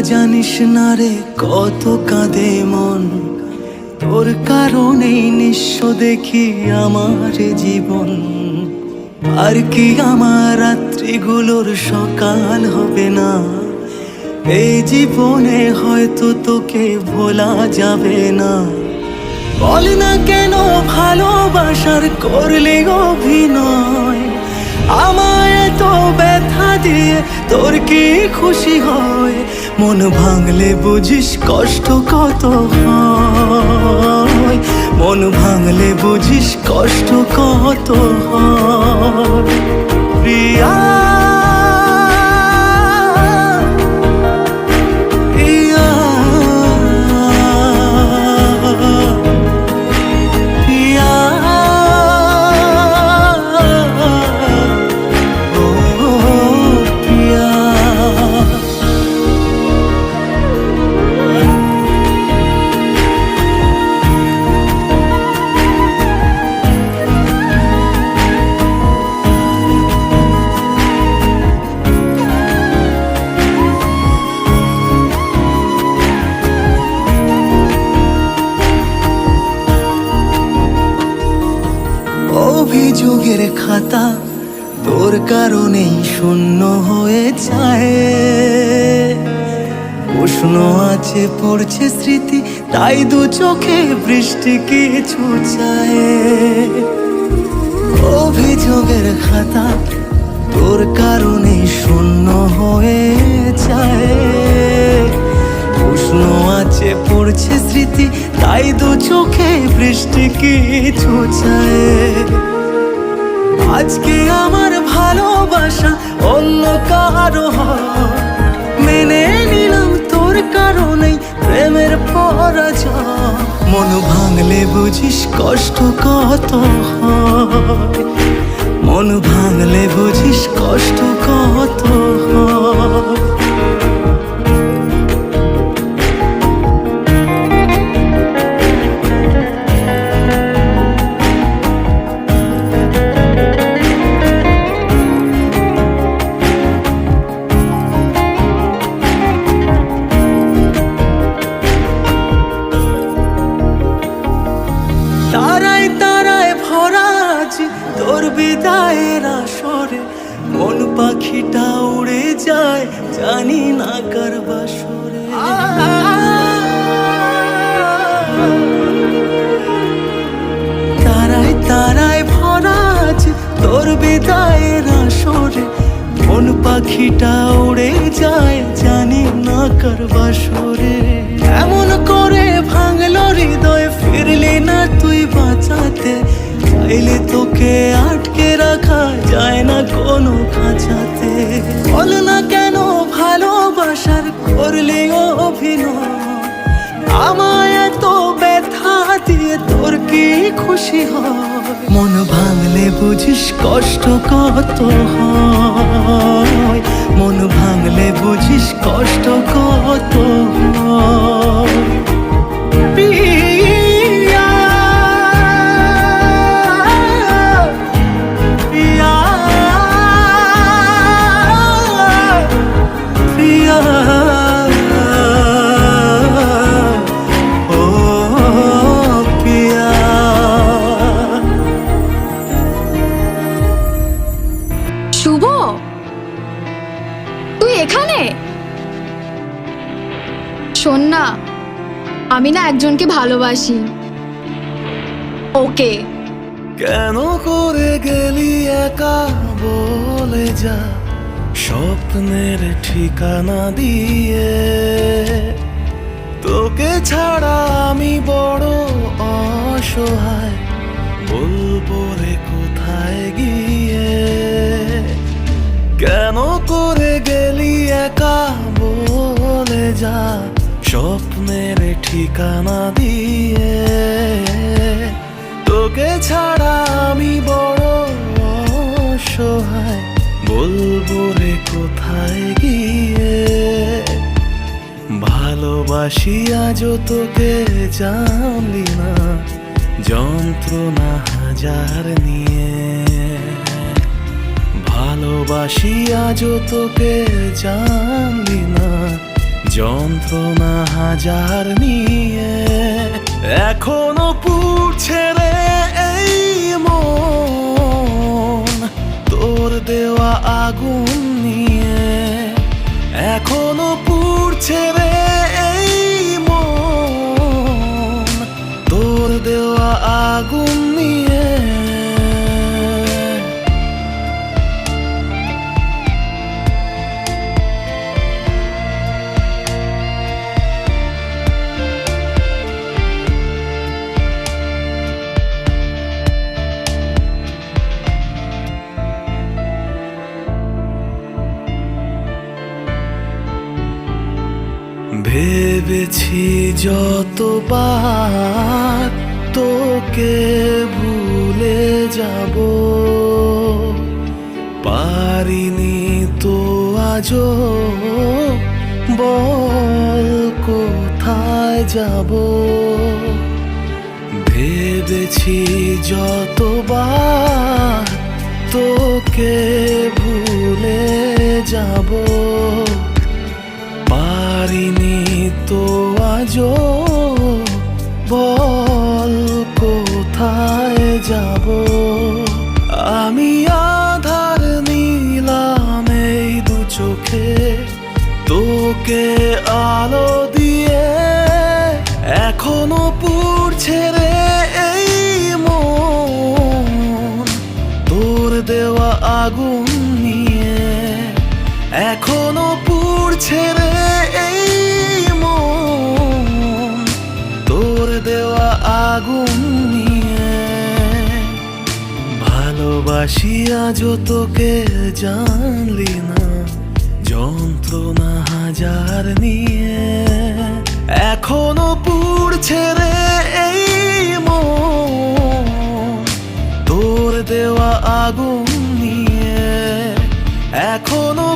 জানিস না রে, কত কাঁদে মন। তোর কারণেই নিঃস্ব দেখি আমার জীবন। আর কি আমার রাত্রিগুলোর সকাল হবে না? এই জীবনে হয়তো তোকে ভোলা যাবে না। বল না কেন ভালোবাসার করলে অভিনয়? আমায় তো ব্যথা দিয়ে তোর কি খুশি হয়? মন ভাঙলে বুঝিস কষ্ট কত হয়। মন ভাঙলে বুঝিস কষ্ট কত হয়। প্রিয়া অভিযোগের খাতা তোর কারণেই শূন্য হয়ে যায়। উষ্ণ আছে, পড়ছে স্মৃতি, তাই দু চোখে বৃষ্টি কিছু চায়। অভিযোগের খাতা তোর কারণেই শূন্য হয়ে যায়। উষ্ণ আছে, পড়ছে স্মৃতি, তাই দু চোখে বৃষ্টি কিছু চায়। আজকে আমার ভালোবাসা অন্য কারও মেনে নিলাম তোর কারণেই প্রেমের পরাজয়। মন ভাঙলে বুঝিস কষ্ট কত মন ভাঙলে বুঝিস কষ্ট কত হয়। জানি না কার বাসরে। তারায় তারায় ভরা আজ তোর বিদায়ের আসরে কোন পাখিটা উড়ে যায় জানি না কার বাসরে। এমন করে ভাঙলো হৃদয়, ফিরলি না তুই বাঁচাতে, চাইলে তোকে দিয়ে তোর কি খুশি হয়? মন ভাঙলে বুঝিস কষ্ট কত হয়। মন ভাঙলে বুঝিস কষ্ট কত হয়। আমি না একজনকে ভালোবাসি। ওকে। কেন করে গেলি একা? বলে যা। স্বপ্নের ঠিকানা দিয়ে। তোকে ছাড়া আমি বড় অসহায়। বলব রে কোথায় গিয়ে? কেন করে গেলি একা? বলে যা। ঠিকানা দিয়ে তোকে ছাড়া আমি বড় সহায় বলব রে কোথায় গিয়ে? ভালোবাসি আজ তোকে জানলি না, যন্ত্রণা হাজার নিয়ে। ভালোবাসি আজ তোকে জানলি না যন্ত্রণা হাজার নিয়ে এখনও পুড়ছে রে এই মন। তোর দেওয়া আগুন নিয়ে এখনও পুড়ছে রে এই মন। তোর দেওয়া আগুন ভেবেছি যতবার তোকে ভুলে যাব। পারিনি তো আজও বল কোথায় যাব। ভেবেছি যতবার তোকে ভুলে যাব। পারিনি তো আজও বল কোথায় যাব? আমি আধার নিলাম এই দু চোখে। তোকে ভালোবাসি আজও তোকে জানলি না, যন্ত্রণা হাজার নিয়ে। এখনও পুড়ছে ছেড়ে এই তোর দেওয়া আগুন নিয়ে। এখনও